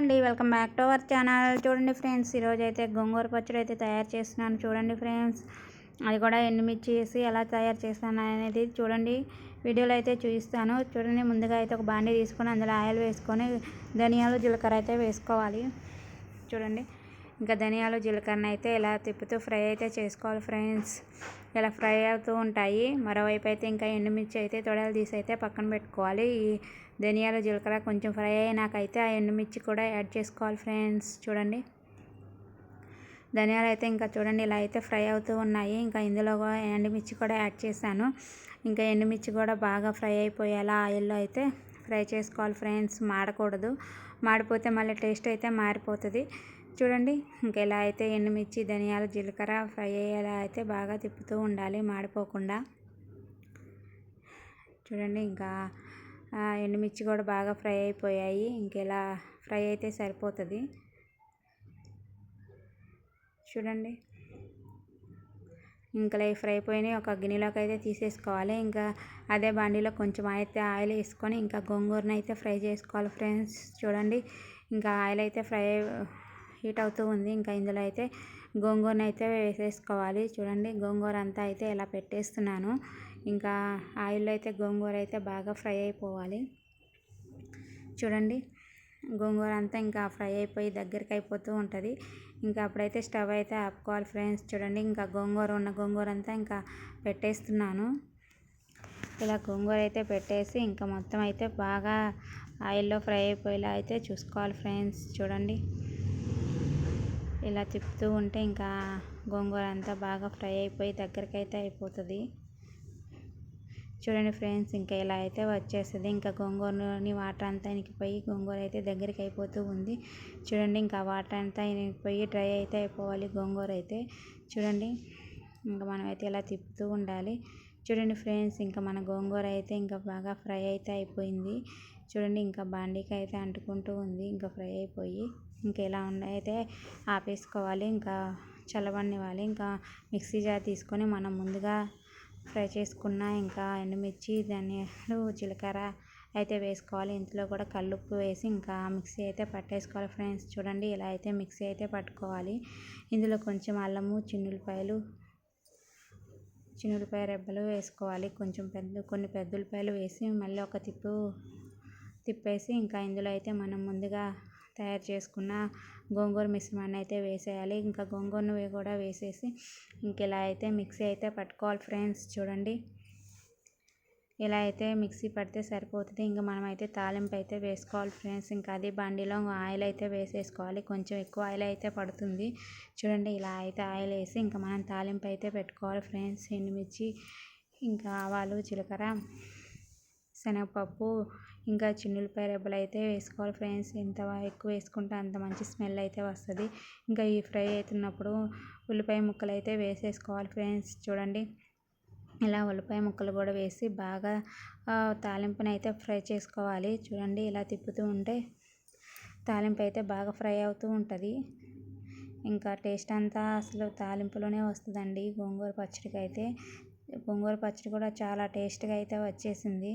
అండి. Welcome back to our channel. చూడండి friends ఈరోజు అయితే గోంగూర పచ్చడి అయితే తయారు చేస్తున్నాను. చూడండి ఫ్రెండ్స్ అది కూడా ఎండుమిర్చి వేసి ఎలా తయారు చేస్తాను అనేది చూడండి. వీడియోలో అయితే చూపిస్తాను. చూడండి ముందుగా అయితే ఒక బాండీ తీసుకొని అందులో ఆయిల్ వేసుకొని ధనియాలు జీలకర్ర అయితే వేసుకోవాలి. చూడండి ఇంకా ధనియాలు జీలకర్ర అయితే ఇలా తిప్పుతూ ఫ్రై అయితే చేసుకోవాలి ఫ్రెండ్స్. ఇలా ఫ్రై అవుతూ ఉంటాయి. మరోవైపు అయితే ఇంకా ఎండుమిర్చి అయితే తొడలు తీసి అయితే పక్కన పెట్టుకోవాలి. ఈ ధనియాలు జీలకర్ర కొంచెం ఫ్రై అయినాకైతే ఆ ఎండుమిర్చి కూడా యాడ్ చేసుకోవాలి ఫ్రెండ్స్. చూడండి. ధనియాలు అయితే ఇంకా చూడండి ఇలా అయితే ఫ్రై అవుతూ ఉన్నాయి. ఇంకా ఇందులో కూడా ఎండుమిర్చి కూడా యాడ్ చేశాను. ఇంకా ఎండుమిర్చి కూడా బాగా ఫ్రై అయిపోయేలా ఆయిల్లో అయితే ఫ్రై చేసుకోవాలి ఫ్రెండ్స్. మాడకూడదు. మాడిపోతే మళ్ళీ టేస్ట్ అయితే మారిపోతుంది. చూడండి. ఇంకా ఇలా అయితే ఎండుమిర్చి ధనియాలు జీలకర్ర ఫ్రై అయ్యేలా అయితే బాగా తిప్పుతూ ఉండాలి మాడిపోకుండా. చూడండి. ఇంకా ఎండుమిర్చి కూడా బాగా ఫ్రై అయిపోయాయి. ఇంకెలా ఫ్రై అయితే సరిపోతుంది. చూడండి. ఇంకా ఇవి ఫ్రై అయిపోయినాయి. ఒక గిన్నెలోకి అయితే తీసేసుకోవాలి. ఇంకా అదే బండిలో కొంచెం అయితే ఆయిల్ వేసుకొని ఇంకా గోంగూరను అయితే ఫ్రై చేసుకోవాలి ఫ్రెండ్స్. చూడండి. ఇంకా ఆయిల్ అయితే ఫ్రై హీట్ అవుతూ ఉంది. ఇంకా ఇందులో అయితే గోంగూరను అయితే వేసేసుకోవాలి. చూడండి. గోంగూర అంతా అయితే ఇలా పెట్టేస్తున్నాను. ఇంకా ఆయిల్లో అయితే గోంగూర అయితే బాగా ఫ్రై అయిపోవాలి. చూడండి గోంగూర అంతా ఇంకా ఫ్రై అయిపోయి దగ్గరికి అయిపోతూ ఉంటుంది. ఇంకా అప్పుడైతే స్టవ్ అయితే ఆపుకోవాలి ఫ్రెండ్స్. చూడండి ఇంకా గోంగూర ఉన్న గోంగూర అంతా ఇంకా పెట్టేస్తున్నాను. ఇలా గోంగూర అయితే పెట్టేసి ఇంకా మొత్తం అయితే బాగా ఆయిల్లో ఫ్రై అయిపోయేలా అయితే చూసుకోవాలి ఫ్రెండ్స్. చూడండి ఇలా తిప్పుతూ ఉంటే ఇంకా గోంగూర అంతా బాగా ఫ్రై అయిపోయి దగ్గరికి అయితే అయిపోతుంది. చూడండి ఫ్రెండ్స్ ఇంకా ఇలా అయితే వచ్చేస్తుంది. ఇంకా గోంగూరని వాటర్ అంతా ఇనికిపోయి గోంగూర అయితే దగ్గరికి అయిపోతూ ఉంది. చూడండి ఇంకా వాటర్ అంతా ఇనికిపోయి డ్రై అయితే అయిపోవాలి గోంగూర అయితే. చూడండి ఇంకా మనం అయితే ఇలా తిప్పుతూ ఉండాలి. చూడండి ఫ్రెండ్స్ ఇంకా మన గోంగూర అయితే ఇంకా బాగా ఫ్రై అయితే అయిపోయింది. చూడండి ఇంకా బాండీకి అయితే అంటుకుంటూ ఉంది ఇంకా ఫ్రై అయిపోయి ఇంకా ఇలా అయితే ఆపేసుకోవాలి ఇంకా చల్లబడినివ్వాలి. ఇంకా మిక్సీ జార్ తీసుకొని మనం ముందుగా ఫ్రై చేసుకున్న ఇంకా ఎండుమిర్చి ధనియాలు జీలకర్ర అయితే వేసుకోవాలి. ఇందులో కూడా కల్లుప్పు వేసి ఇంకా మిక్సీ అయితే పట్టేసుకోవాలి ఫ్రెండ్స్. చూడండి ఇలా అయితే మిక్సీ అయితే పట్టుకోవాలి. ఇందులో కొంచెం అల్లము చిన్నులపాయలు చిన్నులపాయ రెబ్బలు వేసుకోవాలి. కొంచెం పెద్ద కొన్ని పెద్ద ఉల్లిపాయలు వేసి మళ్ళీ ఒక తిప్పు తిప్పేసి ఇంకా ఇందులో అయితే మనం ముందుగా తయారు చేసుకున్న గోంగూర మిశ్రమాన్ని అయితే వేసేయాలి. ఇంకా గోంగూరను కూడా వేసేసి ఇంక ఇలా అయితే మిక్సీ అయితే పట్టుకోవాలి ఫ్రెండ్స్. చూడండి. ఇలా అయితే మిక్సీ పడితే సరిపోతుంది. ఇంకా మనం అయితే తాలింపు అయితే వేసుకోవాలి ఫ్రెండ్స్. ఇంకా అది బండిలో ఆయిల్ అయితే వేసేసుకోవాలి. కొంచెం ఎక్కువ ఆయిల్ అయితే పడుతుంది. చూడండి ఇలా అయితే ఆయిల్ వేసి ఇంకా మనం తాలింపు అయితే పెట్టుకోవాలి ఫ్రెండ్స్. ఎండుమిర్చి ఇంకా ఆవాలు జీలకర్ర శనగపప్పు ఇంకా చిన్నులపాయ రెబ్బలు అయితే వేసుకోవాలి ఫ్రెండ్స్. ఎంత ఎక్కువ వేసుకుంటే అంత మంచి స్మెల్ అయితే వస్తుంది. ఇంకా ఈ ఫ్రై అవుతున్నప్పుడు ఉల్లిపాయ ముక్కలు అయితే వేసేసుకోవాలి ఫ్రెండ్స్. చూడండి. ఇలా ఉల్లిపాయ ముక్కలు కూడా వేసి బాగా తాలింపుని అయితే ఫ్రై చేసుకోవాలి. చూడండి ఇలా తిప్పుతూ ఉంటే తాలింపు అయితే బాగా ఫ్రై అవుతూ ఉంటుంది. ఇంకా టేస్ట్ అంతా అసలు తాలింపులోనే వస్తుందండి. గోంగూర పచ్చడికి అయితే గోంగూర పచ్చడి కూడా చాలా టేస్ట్గా అయితే వచ్చేసింది.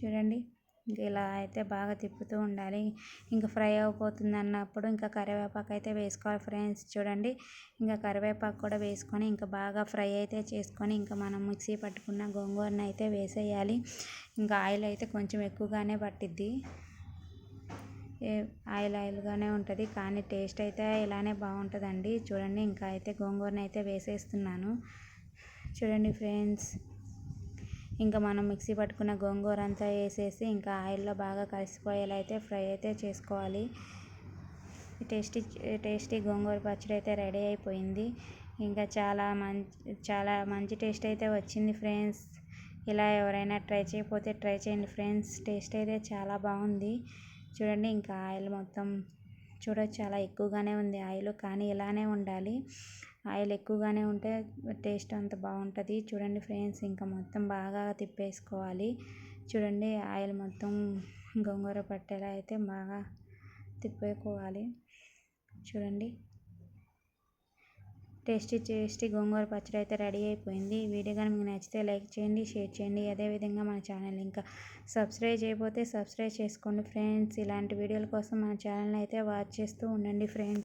చూడండి. ఇంకా ఇలా అయితే బాగా తిప్పుతూ ఉండాలి. ఇంకా ఫ్రై అయిపోతుంది అన్నప్పుడు ఇంకా కరివేపాకు అయితే వేసుకోవాలి ఫ్రెండ్స్. చూడండి. ఇంకా కరివేపాకు కూడా వేసుకొని ఇంకా బాగా ఫ్రై అయితే చేసుకొని ఇంకా మనం మిక్సీ పట్టుకున్న గోంగూరను అయితే వేసేయాలి. ఇంకా ఆయిల్ అయితే కొంచెం ఎక్కువగానే పట్టిద్ది. ఆయిల్ ఆయిల్గానే ఉంటుంది కానీ టేస్ట్ అయితే ఇలానే బాగుంటుందండి. చూడండి. ఇంకా అయితే గోంగూరను అయితే వేసేస్తున్నాను. చూడండి ఫ్రెండ్స్. ఇంకా మనం మిక్సీ పట్టుకున్న గోంగూర అంతా వేసేసి ఇంకా ఆయిల్లో బాగా కలిసిపోయేలా అయితే ఫ్రై అయితే చేసుకోవాలి. టేస్టీ టేస్టీ గోంగూర పచ్చడి అయితే రెడీ అయిపోయింది. ఇంకా చాలా మంచి చాలా మంచి టేస్ట్ అయితే వచ్చింది ఫ్రెండ్స్. ఇలా ఎవరైనా ట్రై చేయకపోతే ట్రై చేయండి ఫ్రెండ్స్. టేస్ట్ అయితే చాలా బాగుంది. చూడండి ఇంకా ఆయిల్ మొత్తం చూడొచ్చు చాలా ఎక్కువగానే ఉంది ఆయిల్ కానీ ఇలానే ఉండాలి. ఆయిల్ ఎక్కువగానే ఉంటే టేస్ట్ అంత బాగుంటుంది. చూడండి ఫ్రెండ్స్ ఇంకా మొత్తం బాగా తిప్పేసుకోవాలి. చూడండి ఆయిల్ మొత్తం గోంగూర పట్టేలా అయితే బాగా తిప్పేసుకోవాలి. చూడండి. టేస్టీ టేస్టీ గోంగూర పచ్చడి అయితే రెడీ అయిపోయింది. ఈ వీడియో కానీ మీకు నచ్చితే లైక్ చేయండి షేర్ చేయండి. అదేవిధంగా మన ఛానల్ ఇంకా సబ్స్క్రైబ్ చేయకపోతే సబ్స్క్రైబ్ చేసుకోండి ఫ్రెండ్స్. ఇలాంటి వీడియోల కోసం మన ఛానల్ అయితే వాచ్ చేస్తూ ఉండండి ఫ్రెండ్స్.